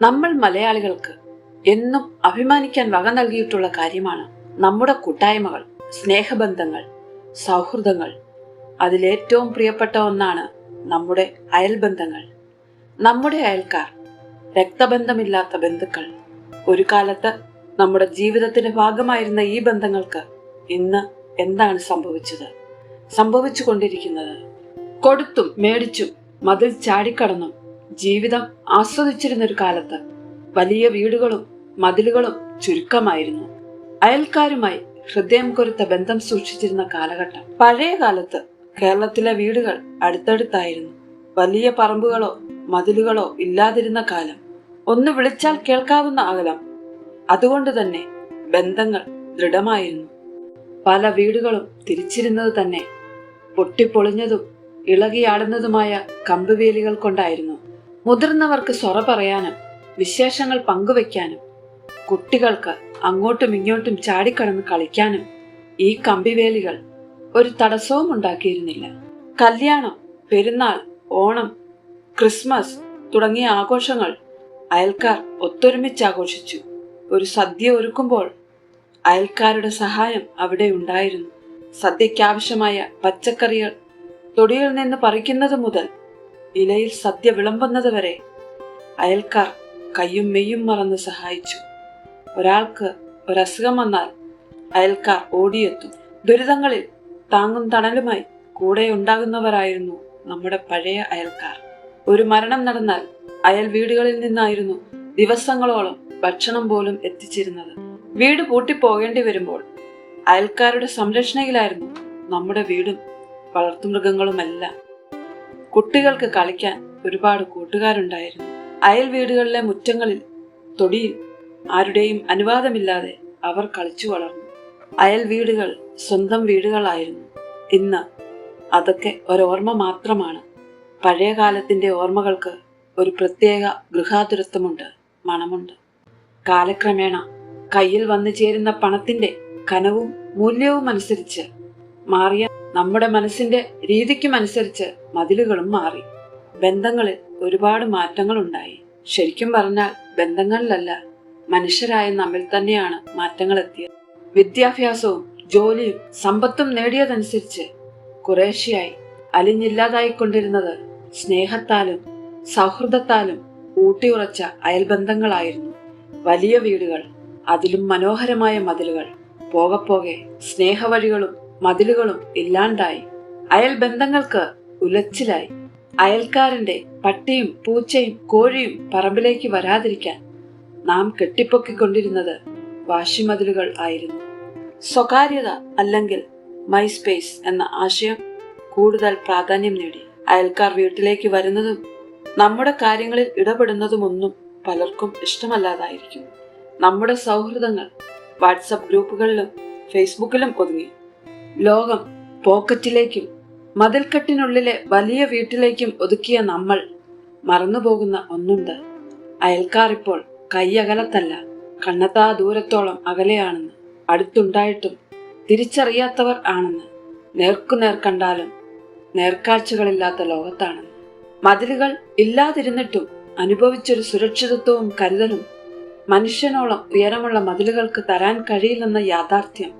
നമ്മൾ മലയാളികൾക്ക് എന്നും അഭിമാനിക്കാൻ വക നൽകിയിട്ടുള്ള കാര്യമാണ് നമ്മുടെ കൂട്ടായ്മകൾ സ്നേഹബന്ധങ്ങൾ സൗഹൃദങ്ങൾ. അതിലേറ്റവും പ്രിയപ്പെട്ട ഒന്നാണ് നമ്മുടെ അയൽബന്ധങ്ങൾ. നമ്മുടെ അയൽക്കാർ രക്തബന്ധമില്ലാത്ത ബന്ധുക്കൾ. ഒരു കാലത്ത് നമ്മുടെ ജീവിതത്തിന്റെ ഭാഗമായിരുന്ന ഈ ബന്ധങ്ങൾക്ക് ഇന്ന് എന്താണ് സംഭവിച്ചത്? സംഭവിച്ചു കൊണ്ടിരിക്കുന്നത്. കൊടുത്തും മേടിച്ചും മതിൽ ചാടിക്കടന്നും ജീവിതം ആസ്വദിച്ചിരുന്ന ഒരു കാലത്ത് വലിയ വീടുകളും മതിലുകളും ചുരുക്കമായിരുന്നു. അയൽക്കാരുമായി ഹൃദയം കൊരുത്ത ബന്ധം സൂക്ഷിച്ചിരുന്ന കാലഘട്ടം പഴയ കാലത്ത് കേരളത്തിലെ വീടുകൾ അടുത്തടുത്തായിരുന്നു. വലിയ പറമ്പുകളോ മതിലുകളോ ഇല്ലാതിരുന്ന കാലം. ഒന്ന് വിളിച്ചാൽ കേൾക്കാവുന്ന അകലം. അതുകൊണ്ട് തന്നെ ബന്ധങ്ങൾ ദൃഢമായിരുന്നു. പല വീടുകളും തിരിച്ചിരുന്നത് തന്നെ പൊട്ടിപ്പൊളിഞ്ഞതും ഇളകിയാടുന്നതുമായ കമ്പുവേലികൾ കൊണ്ടായിരുന്നു. മുതിർന്നവർക്ക് സൊറ പറയാനും വിശേഷങ്ങൾ പങ്കുവെക്കാനും കുട്ടികൾക്ക് അങ്ങോട്ടും ഇങ്ങോട്ടും ചാടിക്കടന്ന് കളിക്കാനും ഈ കമ്പിവേലികൾ ഒരു തടസ്സവും ഉണ്ടാക്കിയിരുന്നില്ല. കല്യാണം പെരുന്നാൾ ഓണം ക്രിസ്മസ് തുടങ്ങിയ ആഘോഷങ്ങൾ അയൽക്കാർ ഒത്തൊരുമിച്ച് ആഘോഷിച്ചു. ഒരു സദ്യ ഒരുക്കുമ്പോൾ അയൽക്കാരുടെ സഹായം അവിടെ ഉണ്ടായിരുന്നു. സദ്യയ്ക്കാവശ്യമായ പച്ചക്കറികൾ തൊടിയിൽ നിന്ന് പറിക്കുന്നത് മുതൽ ഇലയിൽ സദ്യ വിളമ്പുന്നത് വരെ അയൽക്കാർ കയ്യും മെയ്യും മറന്ന് സഹായിച്ചു. ഒരാൾക്ക് ഒരസുഖം വന്നാൽ അയൽക്കാർ ഓടിയെത്തും. ദുരിതങ്ങളിൽ താങ്ങും തണലുമായി കൂടെ ഉണ്ടാകുന്നവരായിരുന്നു നമ്മുടെ പഴയ അയൽക്കാർ. ഒരു മരണം നടന്നാൽ അയൽ വീടുകളിൽ നിന്നായിരുന്നു ദിവസങ്ങളോളം ഭക്ഷണം പോലും എത്തിച്ചിരുന്നത്. വീട് പൂട്ടിപ്പോകേണ്ടി വരുമ്പോൾ അയൽക്കാരുടെ സംരക്ഷണയിലായിരുന്നു നമ്മുടെ വീടും വളർത്തുമൃഗങ്ങളുമെല്ലാം കുട്ടികൾക്ക് കളിക്കാൻ ഒരുപാട് കൂട്ടുകാരുണ്ടായിരുന്നു. അയൽ വീടുകളിലെ മുറ്റങ്ങളിൽ തൊടിയിൽ ആരുടെയും അനുവാദമില്ലാതെ അവർ കളിച്ചു വളർന്നു. അയൽ വീടുകൾ സ്വന്തം വീടുകളായിരുന്നു. ഇന്ന് അതൊക്കെ ഒരോർമ്മ മാത്രമാണ്. പഴയ കാലത്തിന്റെ ഓർമ്മകൾക്ക് ഒരു പ്രത്യേക ഗൃഹാതുരത്വമുണ്ട് മണമുണ്ട്. കാലക്രമേണ കയ്യിൽ വന്നു ചേരുന്ന പണത്തിന്റെ കനവും മൂല്യവും അനുസരിച്ച് മാറിയ നമ്മുടെ മനസ്സിന്റെ രീതിക്കും അനുസരിച്ച് മതിലുകളും മാറി. ബന്ധങ്ങളിൽ ഒരുപാട് മാറ്റങ്ങൾ ഉണ്ടായി ശരിക്കും പറഞ്ഞാൽ ബന്ധങ്ങളിലല്ല മനുഷ്യരായ നമ്മിൽ തന്നെയാണ് മാറ്റങ്ങൾ എത്തിയത് വിദ്യാഭ്യാസവും ജോലിയും സമ്പത്തും നേടിയതനുസരിച്ച് കുറേശ്ശെയായി അലിഞ്ഞില്ലാതായിക്കൊണ്ടിരുന്നത് സ്നേഹത്താലും സൗഹൃദത്താലും ഊട്ടിയുറച്ച അയൽബന്ധങ്ങളായിരുന്നു. വലിയ വീടുകൾ അതിലും മനോഹരമായ മതിലുകൾ പോകെ സ്നേഹവഴികളും മതിലുകളും ഇല്ലാണ്ടായി. അയൽ ബന്ധങ്ങൾക്ക് ഉലച്ചിലായി. അയൽക്കാരന്റെ പട്ടിയും പൂച്ചയും കോഴിയും പറമ്പിലേക്ക് വരാതിരിക്കാൻ നാം കെട്ടിപ്പൊക്കിക്കൊണ്ടിരുന്നത് വാശിമതിലുകൾ ആയിരുന്നു. സ്വകാര്യത അല്ലെങ്കിൽ മൈസ്പേസ് എന്ന ആശയം കൂടുതൽ പ്രാധാന്യം നേടി. അയൽക്കാർ വീട്ടിലേക്ക് വരുന്നതും നമ്മുടെ കാര്യങ്ങളിൽ ഇടപെടുന്നതുമൊന്നും പലർക്കും ഇഷ്ടമല്ലാതായിരിക്കും. നമ്മുടെ സൗഹൃദങ്ങൾ വാട്സപ്പ് ഗ്രൂപ്പുകളിലും ഫേസ്ബുക്കിലും ഒതുങ്ങി. ലോകം പോക്കറ്റിലേക്കും മതിൽക്കെട്ടിനുള്ളിലെ വലിയ വീട്ടിലേക്കും ഒതുക്കിയ നമ്മൾ മറന്നുപോകുന്ന ഒന്നുണ്ട്. അയൽക്കാർ ഇപ്പോൾ കൈയകലത്തല്ല കണ്ണത്താ ദൂരത്തോളം അകലെയാണെന്ന് അടുത്തുണ്ടായിട്ടും തിരിച്ചറിയാത്തവർ ആണെന്ന് നേർക്കുനേർ കണ്ടാലും നേർക്കാഴ്ചകളില്ലാത്ത ലോകത്താണെന്ന്. മതിലുകൾ ഇല്ലാതിരുന്നിട്ടും അനുഭവിച്ചൊരു സുരക്ഷിതത്വവും കരുതലും മനുഷ്യനോളം ഉയരമുള്ള മതിലുകൾക്ക് തരാൻ കഴിയില്ലെന്ന യാഥാർത്ഥ്യം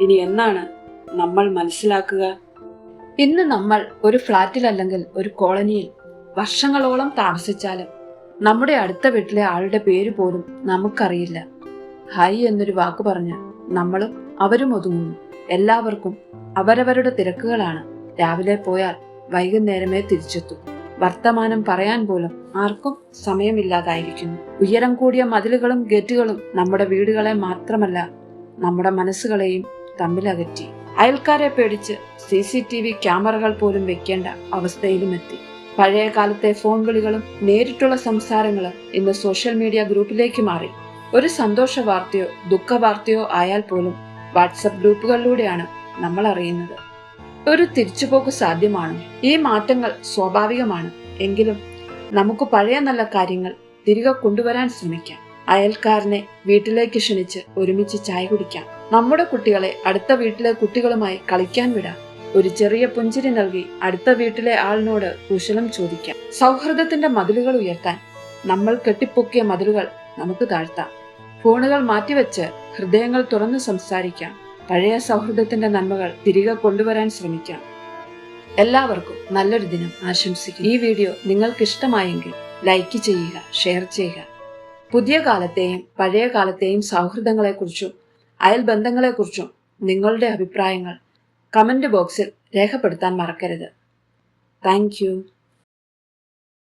ഇനി എന്നാണ് നമ്മൾ മനസ്സിലാക്കുക. ഇന്ന് നമ്മൾ ഒരു ഫ്ലാറ്റിലല്ലെങ്കിൽ ഒരു കോളനിയിൽ വർഷങ്ങളോളം താമസിച്ചാലും നമ്മുടെ അടുത്ത വീട്ടിലെ ആളുടെ പേര് പോലും നമുക്കറിയില്ല. ഹൈ എന്നൊരു വാക്ക് പറഞ്ഞ് നമ്മളും അവരും ഒതുങ്ങുന്നു. എല്ലാവർക്കും അവരവരുടെ തിരക്കുകളാണ്. രാവിലെ പോയാൽ വൈകുന്നേരമേ തിരിച്ചെത്തും. വർത്തമാനം പറയാൻ പോലും ആർക്കും സമയമില്ലാതായിരിക്കുന്നു. ഉയരം കൂടിയ മതിലുകളും ഗേറ്റുകളും നമ്മുടെ വീടുകളെ മാത്രമല്ല നമ്മുടെ മനസ്സുകളെയും തമ്മിലകറ്റി. അയൽക്കാരെ പേടിച്ച് സി സി ടി വി ക്യാമറകൾ പോലും വെക്കേണ്ട അവസ്ഥയിലും എത്തി പഴയ കാലത്തെ ഫോൺ വിളികളും നേരിട്ടുള്ള സംസാരങ്ങളും ഇന്ന് സോഷ്യൽ മീഡിയ ഗ്രൂപ്പിലേക്ക് മാറി. ഒരു സന്തോഷ വാർത്തയോ ദുഃഖ വാർത്തയോ ആയാൽ പോലും വാട്സപ്പ് ഗ്രൂപ്പുകളിലൂടെയാണ് നമ്മൾ അറിയുന്നത്. ഒരു തിരിച്ചുപോക്ക് സാധ്യമാണ്. ഈ മാറ്റങ്ങൾ സ്വാഭാവികമാണ്. എങ്കിലും നമുക്ക് പഴയ നല്ല കാര്യങ്ങൾ തിരികെ കൊണ്ടുവരാൻ ശ്രമിക്കാം. അയൽക്കാരനെ വീട്ടിലേക്ക് ക്ഷണിച്ച് ഒരുമിച്ച് ചായ കുടിക്കാം. നമ്മുടെ കുട്ടികളെ അടുത്ത വീട്ടിലെ കുട്ടികളുമായി കളിക്കാൻ വിടാം. ഒരു ചെറിയ പുഞ്ചിരി നൽകി അടുത്ത വീട്ടിലെ ആളിനോട് കുശലം ചോദിക്കാം. സൗഹൃദത്തിന്റെ മതിലുകൾ ഉയർത്താൻ നമ്മൾ കെട്ടിപ്പൊക്കിയ മതിലുകൾ നമുക്ക് താഴ്ത്താം. ഫോണുകൾ മാറ്റിവെച്ച് ഹൃദയങ്ങൾ തുറന്ന് സംസാരിക്കാം. പഴയ സൗഹൃദത്തിന്റെ നന്മകൾ തിരികെ കൊണ്ടുവരാൻ ശ്രമിക്കാം. എല്ലാവർക്കും നല്ലൊരു ദിനം ആശംസിക്കുന്നു. ഈ വീഡിയോ നിങ്ങൾക്ക് ഇഷ്ടമായെങ്കിൽ ലൈക്ക് ചെയ്യുക ഷെയർ ചെയ്യുക. പുതിയ കാലത്തെയും പഴയ കാലത്തെയും സൗഹൃദങ്ങളെക്കുറിച്ചും അയൽബന്ധങ്ങളെക്കുറിച്ചും നിങ്ങളുടെ അഭിപ്രായങ്ങൾ കമന്റ് ബോക്സിൽ രേഖപ്പെടുത്താൻ മറക്കരുത്. താങ്ക്